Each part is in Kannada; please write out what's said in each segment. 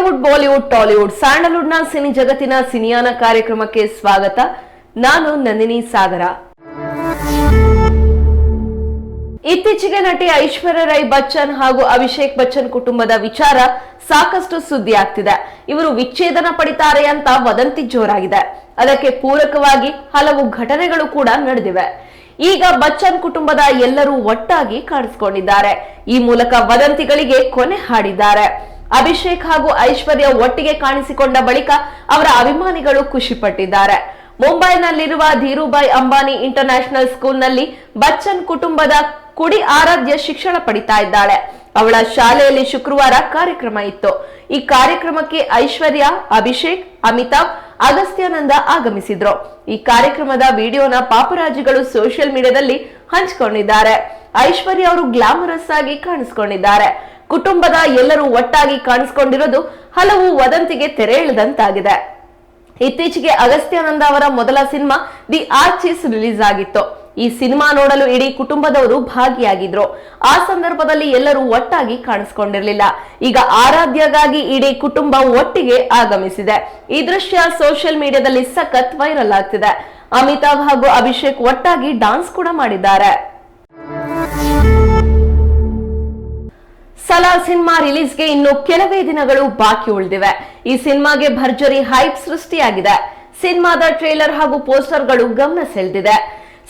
ಕೋಲಿವುಡ್ ಬಾಲಿವುಡ್ ಟಾಲಿವುಡ್ ಸ್ಯಾಂಡಲ್ವುಡ್ನ ಸಿನಿ ಜಗತ್ತಿನ ಸಿನಿಯಾನ ಕಾರ್ಯಕ್ರಮಕ್ಕೆ ಸ್ವಾಗತ ನಾನು ನಂದಿನಿ ಸಾಗರ ಇತ್ತೀಚೆಗೆ ನಟಿ ಐಶ್ವರ್ಯ ರೈ ಬಚ್ಚನ್ ಹಾಗೂ ಅಭಿಷೇಕ್ ಬಚ್ಚನ್ ಕುಟುಂಬದ ವಿಚಾರ ಸಾಕಷ್ಟು ಸುದ್ದಿ ಆಗ್ತಿದೆ ಇವರು ವಿಚ್ಛೇದನ ಪಡಿತಾರೆ ಅಂತ ವದಂತಿ ಜೋರಾಗಿದೆ ಅದಕ್ಕೆ ಪೂರಕವಾಗಿ ಹಲವು ಘಟನೆಗಳು ಕೂಡ ನಡೆದಿವೆ ಈಗ ಬಚ್ಚನ್ ಕುಟುಂಬದ ಎಲ್ಲರೂ ಒಟ್ಟಾಗಿ ಕಾಣಿಸಿಕೊಂಡಿದ್ದಾರೆ ಈ ಮೂಲಕ ವದಂತಿಗಳಿಗೆ ಕೊನೆ ಹಾಡಿದ್ದಾರೆ ಅಭಿಷೇಕ್ ಹಾಗೂ ಐಶ್ವರ್ಯ ಒಟ್ಟಿಗೆ ಕಾಣಿಸಿಕೊಂಡ ಬಳಿಕ ಅವರ ಅಭಿಮಾನಿಗಳು ಖುಷಿಪಟ್ಟಿದ್ದಾರೆ. ಮುಂಬೈನಲ್ಲಿರುವ ಧೀರುಭಾಯ್ ಅಂಬಾನಿ ಇಂಟರ್ನ್ಯಾಷನಲ್ ಸ್ಕೂಲ್ನಲ್ಲಿ ಬಚ್ಚನ್ ಕುಟುಂಬದ ಕುಡಿ ಆರಾಧ್ಯ ಶಿಕ್ಷಣ ಪಡಿತಾ ಇದ್ದಾಳೆ. ಅವಳ ಶಾಲೆಯಲ್ಲಿ ಶುಕ್ರವಾರ ಕಾರ್ಯಕ್ರಮ ಇತ್ತು. ಈ ಕಾರ್ಯಕ್ರಮಕ್ಕೆ ಐಶ್ವರ್ಯ, ಅಭಿಷೇಕ್, ಅಮಿತಾಬ್, ಅಗಸ್ತ್ಯಾನಂದ ಆಗಮಿಸಿದ್ರು. ಈ ಕಾರ್ಯಕ್ರಮದ ವಿಡಿಯೋನ ಪಾಪರಾಜಿಗಳು ಸೋಷಿಯಲ್ ಮೀಡಿಯಾದಲ್ಲಿ ಹಂಚಿಕೊಂಡಿದ್ದಾರೆ. ಐಶ್ವರ್ಯ ಅವರು ಗ್ಲಾಮರಸ್ ಆಗಿ ಕಾಣಿಸಿಕೊಂಡಿದ್ದಾರೆ. ಕುಟುಂಬದ ಎಲ್ಲರೂ ಒಟ್ಟಾಗಿ ಕಾಣಿಸಿಕೊಂಡಿರೋದು ಹಲವು ವದಂತಿಗೆ ತೆರೆ ಎಳೆದಂತಾಗಿದೆ ಇತ್ತೀಚೆಗೆ ಅಗಸ್ತ್ಯಾನಂದ ಅವರ ಮೊದಲ ಸಿನಿಮಾ ದಿ ಆರ್ಚಿಸ್ ರಿಲೀಸ್ ಆಗಿತ್ತು. ಈ ಸಿನಿಮಾ ನೋಡಲು ಇಡೀ ಕುಟುಂಬದವರು ಭಾಗಿಯಾಗಿದ್ರು. ಆ ಸಂದರ್ಭದಲ್ಲಿ ಎಲ್ಲರೂ ಒಟ್ಟಾಗಿ ಕಾಣಿಸ್ಕೊಂಡಿರಲಿಲ್ಲ. ಈಗ ಆರಾಧ್ಯಗಾಗಿ ಇಡೀ ಕುಟುಂಬ ಒಟ್ಟಿಗೆ ಆಗಮಿಸಿದೆ. ಈ ದೃಶ್ಯ ಸೋಷಿಯಲ್ ಮೀಡಿಯಾದಲ್ಲಿ ಸಖತ್ ವೈರಲ್ ಆಗ್ತಿದೆ. ಅಮಿತಾಬ್ ಹಾಗೂ ಅಭಿಷೇಕ್ ಒಟ್ಟಾಗಿ ಡಾನ್ಸ್ ಕೂಡ ಮಾಡಿದ್ದಾರೆ. ಸಲಾ ಸಿನಿಮಾ ರಿಲೀಸ್ಗೆ ಇನ್ನು ಕೆಲವೇ ದಿನಗಳು ಬಾಕಿ ಉಳಿದಿವೆ. ಈ ಸಿನಿಮಾಗೆ ಭರ್ಜರಿ ಹೈಪ್ ಸೃಷ್ಟಿಯಾಗಿದೆ. ಸಿನಿಮಾದ ಟ್ರೇಲರ್ ಹಾಗೂ ಪೋಸ್ಟರ್ಗಳು ಗಮನ ಸೆಳೆದಿದೆ.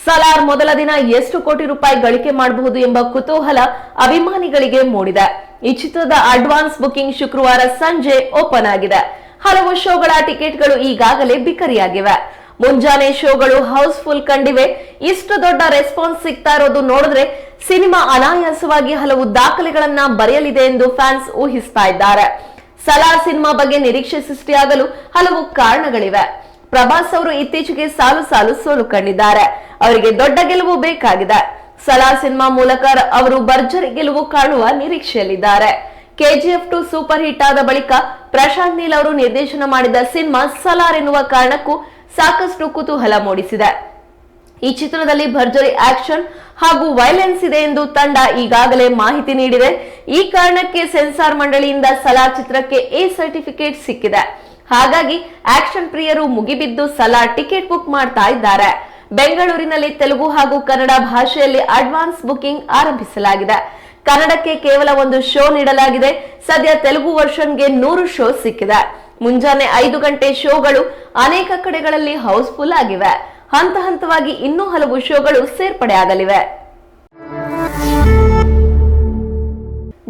ಸಲಾರ್ ಮೊದಲ ದಿನ ಎಷ್ಟು ಕೋಟಿ ರೂಪಾಯಿ ಗಳಿಕೆ ಮಾಡಬಹುದು ಎಂಬ ಕುತೂಹಲ ಅಭಿಮಾನಿಗಳಿಗೆ ಮೂಡಿದೆ. ಈ ಚಿತ್ರದ ಅಡ್ವಾನ್ಸ್ ಬುಕಿಂಗ್ ಶುಕ್ರವಾರ ಸಂಜೆ ಓಪನ್ ಆಗಿದೆ. ಹಲವು ಶೋಗಳ ಟಿಕೆಟ್ಗಳು ಈಗಾಗಲೇ ಬಿಕರಿಯಾಗಿವೆ. ಮುಂಜಾನೆ ಶೋಗಳು ಹೌಸ್ಫುಲ್ ಕಂಡಿವೆ. ಇಷ್ಟು ದೊಡ್ಡ ರೆಸ್ಪಾನ್ಸ್ ಸಿಗ್ತಾ ಇರೋದು ನೋಡಿದ್ರೆ ಸಿನಿಮಾ ಅನಾಯಾಸವಾಗಿ ಹಲವು ದಾಖಲೆಗಳನ್ನ ಬರೆಯಲಿದೆ ಎಂದು ಫ್ಯಾನ್ಸ್ ಊಹಿಸ್ತಾ ಇದ್ದಾರೆ. ಸಲಾರ್ ಸಿನಿಮಾ ಬಗ್ಗೆ ನಿರೀಕ್ಷೆ ಸೃಷ್ಟಿಯಾಗಲು ಹಲವು ಕಾರಣಗಳಿವೆ. ಪ್ರಭಾಸ್ ಅವರು ಇತ್ತೀಚೆಗೆ ಸಾಲು ಸಾಲು ಸೋಲು ಕಂಡಿದ್ದಾರೆ. ಅವರಿಗೆ ದೊಡ್ಡ ಗೆಲುವು ಬೇಕಾಗಿದೆ. ಸಲಾರ್ ಸಿನಿಮಾ ಮೂಲಕ ಅವರು ಭರ್ಜರಿ ಗೆಲುವು ಕಾಣುವ ನಿರೀಕ್ಷೆಯಲ್ಲಿದ್ದಾರೆ. ಕೆಜಿಎಫ್ ಟು ಸೂಪರ್ ಹಿಟ್ ಆದ ಬಳಿಕ ಪ್ರಶಾಂತ್ ನೀಲ್ ಅವರು ನಿರ್ದೇಶನ ಮಾಡಿದ ಸಿನಿಮಾ ಸಲಾರ್ ಎನ್ನುವ ಕಾರಣಕ್ಕೂ ಸಾಕಷ್ಟು ಕುತೂಹಲ ಮೂಡಿಸಿದೆ. ಈ ಚಿತ್ರದಲ್ಲಿ ಭರ್ಜರಿ ಆಕ್ಷನ್ ಹಾಗೂ ವೈಲೆನ್ಸ್ ಇದೆ ಎಂದು ತಂಡ ಈಗಾಗಲೇ ಮಾಹಿತಿ ನೀಡಿದೆ. ಈ ಕಾರಣಕ್ಕೆ ಸೆನ್ಸಾರ್ ಮಂಡಳಿಯಿಂದ ಸಲಾ ಚಿತ್ರಕ್ಕೆ ಎ ಸರ್ಟಿಫಿಕೇಟ್ ಸಿಕ್ಕಿದೆ. ಹಾಗಾಗಿ ಆಕ್ಷನ್ ಪ್ರಿಯರು ಮುಗಿಬಿದ್ದು ಸಲಾ ಟಿಕೆಟ್ ಬುಕ್ ಮಾಡ್ತಾ ಇದ್ದಾರೆ. ಬೆಂಗಳೂರಿನಲ್ಲಿ ತೆಲುಗು ಹಾಗೂ ಕನ್ನಡ ಭಾಷೆಯಲ್ಲಿ ಅಡ್ವಾನ್ಸ್ ಬುಕಿಂಗ್ ಆರಂಭಿಸಲಾಗಿದೆ. ಕನ್ನಡಕ್ಕೆ ಕೇವಲ ಒಂದು ಶೋ ನೀಡಲಾಗಿದೆ. ಸದ್ಯ ತೆಲುಗು ವರ್ಷನ್ಗೆ ನೂರು ಶೋ ಸಿಕ್ಕಿದೆ. ಮುಂಜಾನೆ ಐದು ಗಂಟೆ ಶೋಗಳು ಅನೇಕ ಕಡೆಗಳಲ್ಲಿ ಹೌಸ್ಫುಲ್ ಆಗಿವೆ. ಹಂತ ಹಂತವಾಗಿ ಇನ್ನೂ ಹಲವು ಶೋಗಳು ಸೇರ್ಪಡೆಯಾಗಲಿವೆ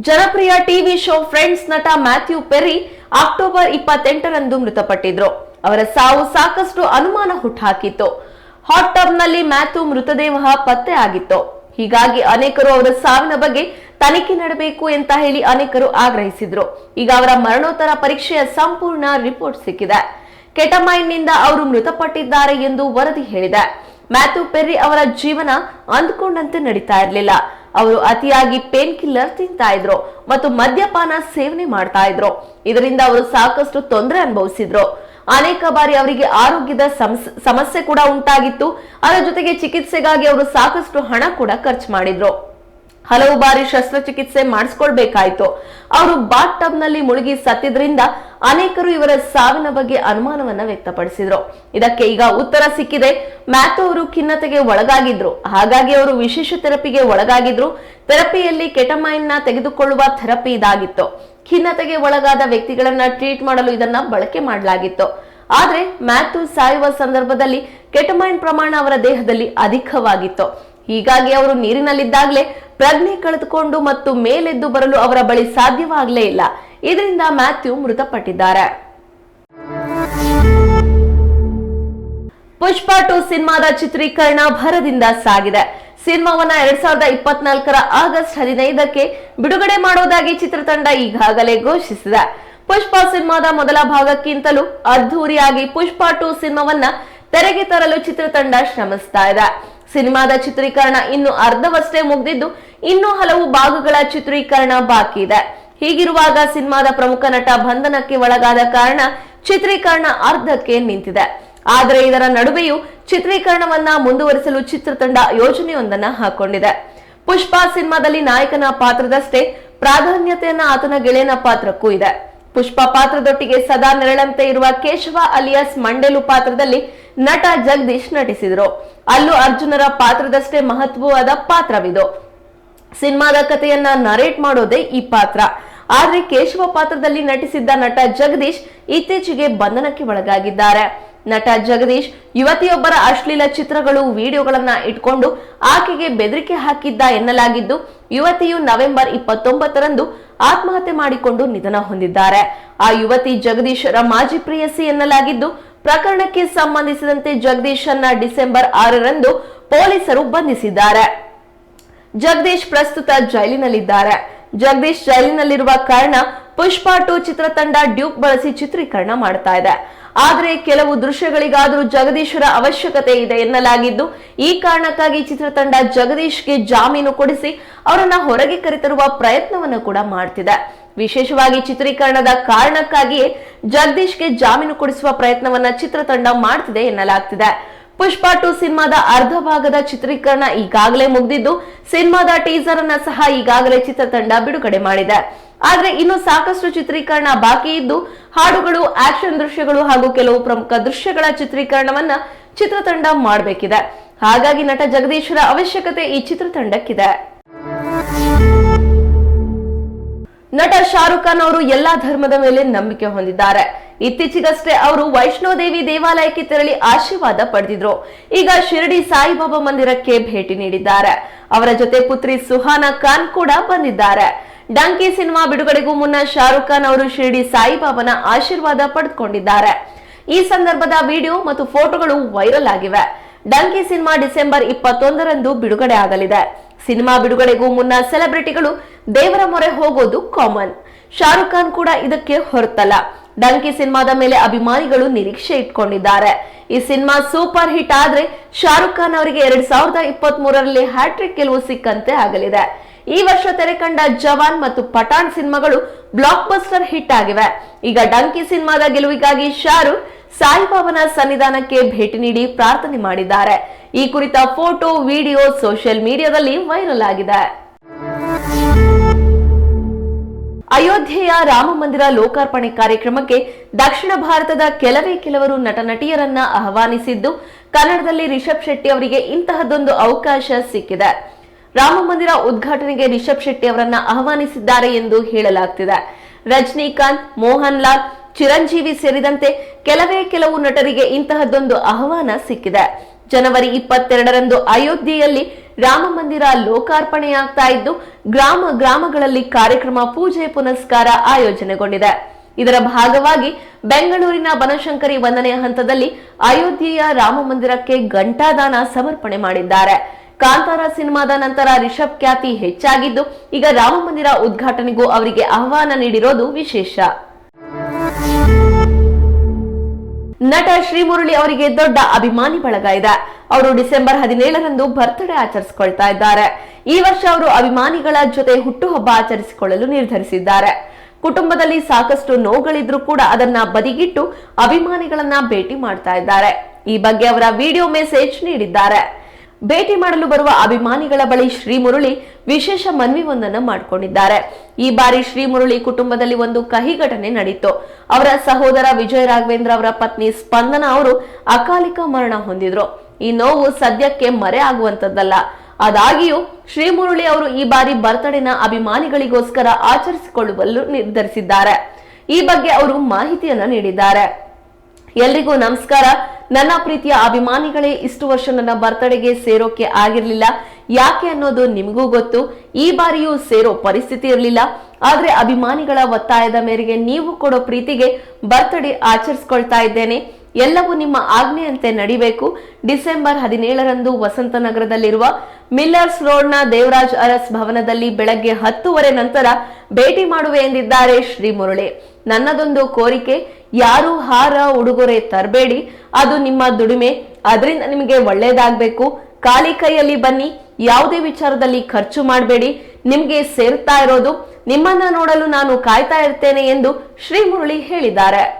ಜನಪ್ರಿಯ ಟಿವಿ ಶೋ ಫ್ರೆಂಡ್ಸ್ ನಟ ಮ್ಯಾಥ್ಯೂ ಪೆರಿ ಅಕ್ಟೋಬರ್ ಇಪ್ಪತ್ತೆಂಟರಂದು ಮೃತಪಟ್ಟಿದ್ರು. ಅವರ ಸಾವು ಸಾಕಷ್ಟು ಅನುಮಾನ ಹುಟ್ಟಾಕಿತ್ತು ಹಾಟ್ ಟಬ್ನಲ್ಲಿ ಮ್ಯಾಥ್ಯೂ ಮೃತದೇಹ ಪತ್ತೆ ಆಗಿತ್ತು. ಹೀಗಾಗಿ ಅನೇಕರು ಅವರ ಸಾವಿನ ಬಗ್ಗೆ ತನಿಖೆ ನಡಬೇಕು ಅಂತ ಹೇಳಿ ಅನೇಕರು ಆಗ್ರಹಿಸಿದ್ರು. ಈಗ ಅವರ ಮರಣೋತ್ತರ ಪರೀಕ್ಷೆಯ ಸಂಪೂರ್ಣ ರಿಪೋರ್ಟ್ ಸಿಕ್ಕಿದೆ. ಕೆಟಮೈನ್ನಿಂದ ಅವರು ಮೃತಪಟ್ಟಿದ್ದಾರೆ ಎಂದು ವರದಿ ಹೇಳಿದೆ. ಮ್ಯಾಥ್ಯೂ ಪೆರ್ರಿ ಅವರ ಜೀವನ ಅಂದುಕೊಂಡಂತೆ ನಡೀತಾ ಇರಲಿಲ್ಲ. ಅವರು ಅತಿಯಾಗಿ ಪೇನ್ ಕಿಲ್ಲರ್ ತಿಂತಾ ಇದ್ರು ಮತ್ತು ಮದ್ಯಪಾನ ಸೇವನೆ ಮಾಡ್ತಾ ಇದ್ರು. ಇದರಿಂದ ಅವರು ಸಾಕಷ್ಟು ತೊಂದರೆ ಅನುಭವಿಸಿದ್ರು. ಅನೇಕ ಬಾರಿ ಅವರಿಗೆ ಆರೋಗ್ಯದ ಸಮಸ್- ಸಮಸ್ಯೆ ಕೂಡ ಉಂಟಾಗಿತ್ತು. ಅದರ ಜೊತೆಗೆ ಚಿಕಿತ್ಸೆಗಾಗಿ ಅವರು ಸಾಕಷ್ಟು ಹಣ ಕೂಡ ಖರ್ಚು ಮಾಡಿದ್ರು. ಹಲವು ಬಾರಿ ಶಸ್ತ್ರಚಿಕಿತ್ಸೆ ಮಾಡಿಸ್ಕೊಳ್ಬೇಕಾಯ್ತು. ಅವರು ಬಾತ್ ಟಬ್ನಲ್ಲಿ ಮುಳುಗಿ ಸತ್ತಿದ್ರಿಂದ ಅನೇಕರು ಇವರ ಸಾವಿನ ಬಗ್ಗೆ ಅನುಮಾನವನ್ನ ವ್ಯಕ್ತಪಡಿಸಿದ್ರು. ಇದಕ್ಕೆ ಈಗ ಉತ್ತರ ಸಿಕ್ಕಿದೆ. ಮ್ಯಾಥು ಅವರು ಖಿನ್ನತೆಗೆ ಒಳಗಾಗಿದ್ರು. ಹಾಗಾಗಿ ಅವರು ವಿಶೇಷ ಥೆರಪಿಗೆ ಒಳಗಾಗಿದ್ರು. ಥೆರಪಿಯಲ್ಲಿ ಕೆಟಮೈನ್ನ ತೆಗೆದುಕೊಳ್ಳುವ ಥೆರಪಿ ಇದಾಗಿತ್ತು. ಖಿನ್ನತೆಗೆ ಒಳಗಾದ ವ್ಯಕ್ತಿಗಳನ್ನ ಟ್ರೀಟ್ ಮಾಡಲು ಇದನ್ನ ಬಳಕೆ ಮಾಡಲಾಗಿತ್ತು. ಆದ್ರೆ ಮ್ಯಾಥ್ಯೂ ಸಾಯುವ ಸಂದರ್ಭದಲ್ಲಿ ಕೆಟಮೈನ್ ಪ್ರಮಾಣ ಅವರ ದೇಹದಲ್ಲಿ ಅಧಿಕವಾಗಿತ್ತು. ಹೀಗಾಗಿ ಅವರು ನೀರಿನಲ್ಲಿದ್ದಾಗಲೇ ಪ್ರಜ್ಞೆ ಕಳೆದುಕೊಂಡು ಮತ್ತು ಮೇಲೆದ್ದು ಬರಲು ಅವರ ಬಳಿ ಸಾಧ್ಯವಾಗಲೇ ಇಲ್ಲ. ಇದರಿಂದ ಮ್ಯಾಥ್ಯೂ ಮೃತಪಟ್ಟಿದ್ದಾರೆ. ಪುಷ್ಪ ಟು ಸಿನಿಮಾದ ಚಿತ್ರೀಕರಣ ಭರದಿಂದ ಸಾಗಿದೆ. ಸಿನಿಮಾವನ್ನ ಎರಡ್ ಸಾವಿರದ ಇಪ್ಪತ್ನಾಲ್ಕರ ಆಗಸ್ಟ್ ಹದಿನೈದಕ್ಕೆ ಬಿಡುಗಡೆ ಮಾಡೋದಾಗಿ ಚಿತ್ರತಂಡ ಈಗಾಗಲೇ ಘೋಷಿಸಿದೆ. ಪುಷ್ಪ ಸಿನಿಮಾದ ಮೊದಲ ಭಾಗಕ್ಕಿಂತಲೂ ಅದ್ಧೂರಿಯಾಗಿ ಪುಷ್ಪ ಟು ಸಿನಿಮಾವನ್ನ ತೆರೆಗೆ ತರಲು ಚಿತ್ರತಂಡ ಶ್ರಮಿಸ್ತಾ ಇದೆ. ಸಿನಿಮಾದ ಚಿತ್ರೀಕರಣ ಇನ್ನು ಅರ್ಧವಷ್ಟೇ ಮುಗ್ದಿದ್ದು, ಇನ್ನೂ ಹಲವು ಭಾಗಗಳ ಚಿತ್ರೀಕರಣ ಬಾಕಿ ಇದೆ. ಹೀಗಿರುವಾಗ ಸಿನಿಮಾದ ಪ್ರಮುಖ ನಟ ಬಂಧನಕ್ಕೆ ಒಳಗಾದ ಕಾರಣ ಚಿತ್ರೀಕರಣ ಅರ್ಧಕ್ಕೆ ನಿಂತಿದೆ. ಆದರೆ ಇದರ ನಡುವೆಯೂ ಚಿತ್ರೀಕರಣವನ್ನ ಮುಂದುವರಿಸಲು ಚಿತ್ರತಂಡ ಯೋಜನೆಯೊಂದನ್ನ ಹಾಕೊಂಡಿದೆ. ಪುಷ್ಪ ಸಿನಿಮಾದಲ್ಲಿ ನಾಯಕನ ಪಾತ್ರದಷ್ಟೇ ಪ್ರಾಧಾನ್ಯತೆಯನ್ನ ಆತನ ಗೆಳೆಯನ ಪಾತ್ರಕ್ಕೂ ಇದೆ. ಪುಷ್ಪ ಪಾತ್ರದೊಟ್ಟಿಗೆ ಸದಾ ನೆರಳಂತೆ ಇರುವ ಕೇಶವ ಅಲಿಯಾಸ್ ಮಂಡೇಲು ಪಾತ್ರದಲ್ಲಿ ನಟ ಜಗದೀಶ್ ನಟಿಸಿದರು. ಅಲ್ಲೂ ಅರ್ಜುನರ ಪಾತ್ರದಷ್ಟೇ ಮಹತ್ವವಾದ ಪಾತ್ರವಿದು. ಸಿನಿಮಾದ ಕಥೆಯನ್ನ ನರೇಟ್ ಮಾಡೋದೇ ಈ ಪಾತ್ರ. ಆದ್ರೆ ಕೇಶವ ಪಾತ್ರದಲ್ಲಿ ನಟಿಸಿದ್ದ ನಟ ಜಗದೀಶ್ ಇತ್ತೀಚೆಗೆ ಬಂಧನಕ್ಕೆ ಒಳಗಾಗಿದ್ದಾರೆ. ನಟ ಜಗದೀಶ್ ಯುವತಿಯೊಬ್ಬರ ಅಶ್ಲೀಲ ಚಿತ್ರಗಳು, ವಿಡಿಯೋಗಳನ್ನ ಇಟ್ಕೊಂಡು ಆಕೆಗೆ ಬೆದರಿಕೆ ಹಾಕಿದ್ದ ಎನ್ನಲಾಗಿದ್ದು, ಯುವತಿಯು ನವೆಂಬರ್ ಇಪ್ಪತ್ತೊಂಬತ್ತರಂದು ಆತ್ಮಹತ್ಯೆ ಮಾಡಿಕೊಂಡು ನಿಧನ ಹೊಂದಿದ್ದಾರೆ. ಆ ಯುವತಿ ಜಗದೀಶರ ಮಾಜಿ ಪ್ರಿಯಸಿ ಎನ್ನಲಾಗಿದ್ದು ಪ್ರಕರಣಕ್ಕೆ ಸಂಬಂಧಿಸಿದಂತೆ ಜಗದೀಶನ್ನ ಡಿಸೆಂಬರ್ ಆರರಂದು ಪೊಲೀಸರು ಬಂಧಿಸಿದ್ದಾರೆ. ಜಗದೀಶ್ ಪ್ರಸ್ತುತ ಜೈಲಿನಲ್ಲಿದ್ದಾರೆ. ಜಗದೀಶ್ ಜೈಲಿನಲ್ಲಿರುವ ಕಾರಣ ಪುಷ್ಪಾ ಟು ಚಿತ್ರತಂಡ ಡ್ಯೂಕ್ ಬಳಸಿ ಚಿತ್ರೀಕರಣ ಮಾಡ್ತಾ ಇದೆ. ಆದರೆ ಕೆಲವು ದೃಶ್ಯಗಳಿಗಾದರೂ ಜಗದೀಶರ ಅವಶ್ಯಕತೆ ಇದೆ ಎನ್ನಲಾಗಿದ್ದು, ಈ ಕಾರಣಕ್ಕಾಗಿ ಚಿತ್ರತಂಡ ಜಗದೀಶ್ಗೆ ಜಾಮೀನು ಕೊಡಿಸಿ ಅವರನ್ನ ಹೊರಗೆ ಕರೆತರುವ ಪ್ರಯತ್ನವನ್ನು ಕೂಡ ಮಾಡ್ತಿದೆ. ವಿಶೇಷವಾಗಿ ಚಿತ್ರೀಕರಣದ ಕಾರಣಕ್ಕಾಗಿಯೇ ಜಗದೀಶ್ಗೆ ಜಾಮೀನು ಕೊಡಿಸುವ ಪ್ರಯತ್ನವನ್ನ ಚಿತ್ರತಂಡ ಮಾಡ್ತಿದೆ ಎನ್ನಲಾಗ್ತಿದೆ. ಪುಷ್ಪ ಟು ಸಿನಿಮಾದ ಅರ್ಧ ಭಾಗದ ಚಿತ್ರೀಕರಣ ಈಗಾಗಲೇ ಮುಗಿದಿದ್ದು, ಸಿನಿಮಾದ ಟೀಸರ್ ಅನ್ನ ಸಹ ಈಗಾಗಲೇ ಚಿತ್ರತಂಡ ಬಿಡುಗಡೆ ಮಾಡಿದೆ. ಆದ್ರೆ ಇನ್ನು ಸಾಕಷ್ಟು ಚಿತ್ರೀಕರಣ ಬಾಕಿ ಇದ್ದು, ಹಾಡುಗಳು, ಆಕ್ಷನ್ ದೃಶ್ಯಗಳು ಹಾಗೂ ಕೆಲವು ಪ್ರಮುಖ ದೃಶ್ಯಗಳ ಚಿತ್ರೀಕರಣವನ್ನ ಚಿತ್ರತಂಡ ಮಾಡಬೇಕಿದೆ. ಹಾಗಾಗಿ ನಟ ಜಗದೀಶ್ವರ ಅವಶ್ಯಕತೆ ಈ ಚಿತ್ರತಂಡಕ್ಕಿದೆ. ನಟ ಶಾರುಖ್ ಖಾನ್ ಅವರು ಎಲ್ಲಾ ಧರ್ಮದ ಮೇಲೆ ನಂಬಿಕೆ ಹೊಂದಿದ್ದಾರೆ. ಇತ್ತೀಚೆಗಷ್ಟೇ ಅವರು ವೈಷ್ಣೋದೇವಿ ದೇವಾಲಯಕ್ಕೆ ತೆರಳಿ ಆಶೀರ್ವಾದ ಪಡೆದಿದ್ರು. ಈಗ ಶಿರಡಿ ಸಾಯಿಬಾಬಾ ಮಂದಿರಕ್ಕೆ ಭೇಟಿ ನೀಡಿದ್ದಾರೆ. ಅವರ ಜೊತೆ ಪುತ್ರಿ ಸುಹಾನಾ ಖಾನ್ ಕೂಡ ಬಂದಿದ್ದಾರೆ. ಡಂಕಿ ಸಿನಿಮಾ ಬಿಡುಗಡೆಗೂ ಮುನ್ನ ಶಾರುಖ್ ಖಾನ್ ಅವರು ಶಿರಡಿ ಸಾಯಿಬಾಬಾನ ಆಶೀರ್ವಾದ ಪಡೆದುಕೊಂಡಿದ್ದಾರೆ. ಈ ಸಂದರ್ಭದ ವಿಡಿಯೋ ಮತ್ತು ಫೋಟೋಗಳು ವೈರಲ್ ಆಗಿವೆ. ಡಂಕಿ ಸಿನಿಮಾ ಡಿಸೆಂಬರ್ ಇಪ್ಪತ್ತೊಂದರಂದು ಬಿಡುಗಡೆ ಆಗಲಿದೆ. ಸಿನಿಮಾ ಬಿಡುಗಡೆಗೂ ಮುನ್ನ ಸೆಲೆಬ್ರಿಟಿಗಳು ದೇವರ ಮೊರೆ ಹೋಗೋದು ಕಾಮನ್. ಶಾರುಖ್ ಖಾನ್ ಕೂಡ ಇದಕ್ಕೆ ಹೊರತಲ್ಲ. ಡಂಕಿ ಸಿನಿಮಾದ ಮೇಲೆ ಅಭಿಮಾನಿಗಳು ನಿರೀಕ್ಷೆ ಇಟ್ಕೊಂಡಿದ್ದಾರೆ. ಈ ಸಿನಿಮಾ ಸೂಪರ್ ಹಿಟ್ ಆದ್ರೆ ಶಾರುಖ್ ಖಾನ್ ಅವರಿಗೆ ಎರಡ್ ಸಾವಿರದ ಇಪ್ಪತ್ತ್ ಮೂರರಲ್ಲಿ ಹ್ಯಾಟ್ರಿಕ್ ಗೆಲುವು ಸಿಕ್ಕಂತೆ ಆಗಲಿದೆ. ಈ ವರ್ಷ ತೆರೆ ಕಂಡ ಜವಾನ್ ಮತ್ತು ಪಠಾಣ್ ಸಿನಿಮಾಗಳು ಬ್ಲಾಕ್ ಬಸ್ಟರ್ ಹಿಟ್ ಆಗಿವೆ. ಈಗ ಡಂಕಿ ಸಿನಿಮಾದ ಗೆಲುವಿಗಾಗಿ ಶಾರುಖ್ ಸಾಯಿಬಾಬನ ಸನ್ನಿಧಾನಕ್ಕೆ ಭೇಟಿ ನೀಡಿ ಪ್ರಾರ್ಥನೆ ಮಾಡಿದ್ದಾರೆ. ಈ ಕುರಿತ ಫೋಟೋ, ವಿಡಿಯೋ ಸೋಷಿಯಲ್ ಮೀಡಿಯಾದಲ್ಲಿ ವೈರಲ್ ಆಗಿದೆ. ಅಯೋಧ್ಯೆಯ ರಾಮ ಮಂದಿರ ಲೋಕಾರ್ಪಣೆ ಕಾರ್ಯಕ್ರಮಕ್ಕೆ ದಕ್ಷಿಣ ಭಾರತದ ಕೆಲವೇ ಕೆಲವರು ನಟ ನಟಿಯರನ್ನ ಆಹ್ವಾನಿಸಿದ್ದು, ಕನ್ನಡದಲ್ಲಿ ರಿಷಬ್ ಶೆಟ್ಟಿ ಅವರಿಗೆ ಇಂತಹದ್ದೊಂದು ಅವಕಾಶ ಸಿಕ್ಕಿದೆ. ರಾಮ ಮಂದಿರ ಉದ್ಘಾಟನೆಗೆ ರಿಷಬ್ ಶೆಟ್ಟಿ ಅವರನ್ನ ಆಹ್ವಾನಿಸಿದ್ದಾರೆ ಎಂದು ಹೇಳಲಾಗ್ತಿದೆ. ರಜನಿಕಾಂತ್ ಮೋಹನ್ ಲಾಲ್ ಚಿರಂಜೀವಿ ಸೇರಿದಂತೆ ಕೆಲವೇ ಕೆಲವು ನಟರಿಗೆ ಇಂತಹದ್ದೊಂದು ಆಹ್ವಾನ ಸಿಕ್ಕಿದೆ. ಜನವರಿ ಇಪ್ಪತ್ತೆರಡರಂದು ಅಯೋಧ್ಯೆಯಲ್ಲಿ ರಾಮ ಮಂದಿರ ಲೋಕಾರ್ಪಣೆಯಾಗ್ತಾ ಇದ್ದು, ಗ್ರಾಮ ಗ್ರಾಮಗಳಲ್ಲಿ ಕಾರ್ಯಕ್ರಮ ಪೂಜೆ ಪುನಸ್ಕಾರ ಆಯೋಜನೆಗೊಂಡಿದೆ. ಇದರ ಭಾಗವಾಗಿ ಬೆಂಗಳೂರಿನ ಬನಶಂಕರಿ ಒಂದನೇ ಹಂತದಲ್ಲಿ ಅಯೋಧ್ಯೆಯ ರಾಮ ಮಂದಿರಕ್ಕೆ ಘಂಟಾದಾನ ಸಮರ್ಪಣೆ ಮಾಡಿದ್ದಾರೆ. ಕಾಂತಾರ ಸಿನಿಮಾದ ನಂತರ ರಿಷಬ್ ಖ್ಯಾತಿ ಹೆಚ್ಚಾಗಿದ್ದು, ಈಗ ರಾಮ ಮಂದಿರ ಉದ್ಘಾಟನೆಗೂ ಅವರಿಗೆ ಆಹ್ವಾನ ನೀಡಿರೋದು ವಿಶೇಷ. ನಟ ಶ್ರೀಮುರಳಿ ಅವರಿಗೆ ದೊಡ್ಡ ಅಭಿಮಾನಿ ಬಳಗ ಇದೆ ಅವರು ಡಿಸೆಂಬರ್ ಹದಿನೇಳರಂದು ಬರ್ತ್ಡೇ ಆಚರಿಸಿಕೊಳ್ತಾ ಇದ್ದಾರೆ. ಈ ವರ್ಷ ಅವರು ಅಭಿಮಾನಿಗಳ ಜೊತೆ ಹುಟ್ಟುಹಬ್ಬ ಆಚರಿಸಿಕೊಳ್ಳಲು ನಿರ್ಧರಿಸಿದ್ದಾರೆ. ಕುಟುಂಬದಲ್ಲಿ ಸಾಕಷ್ಟು ನೋವುಗಳಿದ್ರೂ ಕೂಡ ಅದನ್ನ ಬದಿಗಿಟ್ಟು ಅಭಿಮಾನಿಗಳನ್ನ ಭೇಟಿ ಮಾಡ್ತಾ ಇದ್ದಾರೆ. ಈ ಬಗ್ಗೆ ಅವರ ವಿಡಿಯೋ ಮೆಸೇಜ್ ನೀಡಿದ್ದಾರೆ. ಭೇಟಿ ಮಾಡಲು ಬರುವ ಅಭಿಮಾನಿಗಳ ಬಳಿ ಶ್ರೀ ಮುರುಳಿ ವಿಶೇಷ ಮನವಿ ಒಂದನ್ನ ಮಾಡಿಕೊಂಡಿದ್ದಾರೆ. ಈ ಬಾರಿ ಶ್ರೀ ಮುರಳಿ ಕುಟುಂಬದಲ್ಲಿ ಒಂದು ಕಹಿ ಘಟನೆ ನಡೆಯಿತು ಅವರ ಸಹೋದರ ವಿಜಯ ರಾಘವೇಂದ್ರ ಅವರ ಪತ್ನಿ ಸ್ಪಂದನ ಅವರು ಅಕಾಲಿಕ ಮರಣ ಹೊಂದಿದ್ರು. ಈ ನೋವು ಸದ್ಯಕ್ಕೆ ಮರೆ ಆಗುವಂತದ್ದಲ್ಲ ಶ್ರೀ ಮುರುಳಿ ಅವರು ಈ ಬಾರಿ ಬರ್ತಡೇನ ಅಭಿಮಾನಿಗಳಿಗೋಸ್ಕರ ಆಚರಿಸಿಕೊಳ್ಳುವಲ್ಲೂ ನಿರ್ಧರಿಸಿದ್ದಾರೆ. ಈ ಬಗ್ಗೆ ಅವರು ಮಾಹಿತಿಯನ್ನ ನೀಡಿದ್ದಾರೆ. ಎಲ್ರಿಗೂ ನಮಸ್ಕಾರ. ನನ್ನ ಪ್ರೀತಿಯ ಅಭಿಮಾನಿಗಳೇ, ಇಷ್ಟು ವರ್ಷ ನನ್ನ ಬರ್ತಡೆಗೆ ಸೇರೋಕೆ ಆಗಿರ್ಲಿಲ್ಲ. ಯಾಕೆ ಅನ್ನೋದು ನಿಮಗೂ ಗೊತ್ತು. ಈ ಬಾರಿಯೂ ಸೇರೋ ಪರಿಸ್ಥಿತಿ ಇರಲಿಲ್ಲ. ಆದ್ರೆ ಅಭಿಮಾನಿಗಳ ಒತ್ತಾಯದ ಮೇರೆಗೆ ನೀವು ಕೊಡೋ ಪ್ರೀತಿಗೆ ಬರ್ತಡೇ ಆಚರಿಸ್ಕೊಳ್ತಾ ಇದ್ದೇನೆ. ಎಲ್ಲವೂ ನಿಮ್ಮ ಆಜ್ಞೆಯಂತೆ ನಡಿಬೇಕು. ಡಿಸೆಂಬರ್ ಹದಿನೇಳರಂದು ವಸಂತನಗರದಲ್ಲಿರುವ ಮಿಲ್ಲರ್ಸ್ ರೋಡ್ನ ದೇವರಾಜ್ ಅರಸ್ ಭವನದಲ್ಲಿ ಬೆಳಗ್ಗೆ ಹತ್ತುವರೆ ನಂತರ ಭೇಟಿ ಮಾಡುವೆ ಎಂದಿದ್ದಾರೆ ಶ್ರೀ ಮುರಳಿ. ನನ್ನದೊಂದು ಕೋರಿಕೆ, ಯಾರು ಹಾರ, ಉಡುಗೊರೆ ತರಬೇಡಿ. ಅದು ನಿಮ್ಮ ದುಡಿಮೆ. ಅದರಿಂದ ನಿಮಗೆ ಒಳ್ಳೇದಾಗಬೇಕು. ಖಾಲಿ ಕೈಯಲ್ಲಿ ಬನ್ನಿ. ಯಾವುದೇ ವಿಚಾರದಲ್ಲಿ ಖರ್ಚು ಮಾಡಬೇಡಿ. ನಿಮಗೆ ಸೇರ್ತಾ ಇರೋದು. ನಿಮ್ಮನ್ನ ನೋಡಲು ನಾನು ಕಾಯ್ತಾ ಇರ್ತೇನೆ ಎಂದು ಶ್ರೀ ಮುರಳಿ ಹೇಳಿದ್ದಾರೆ.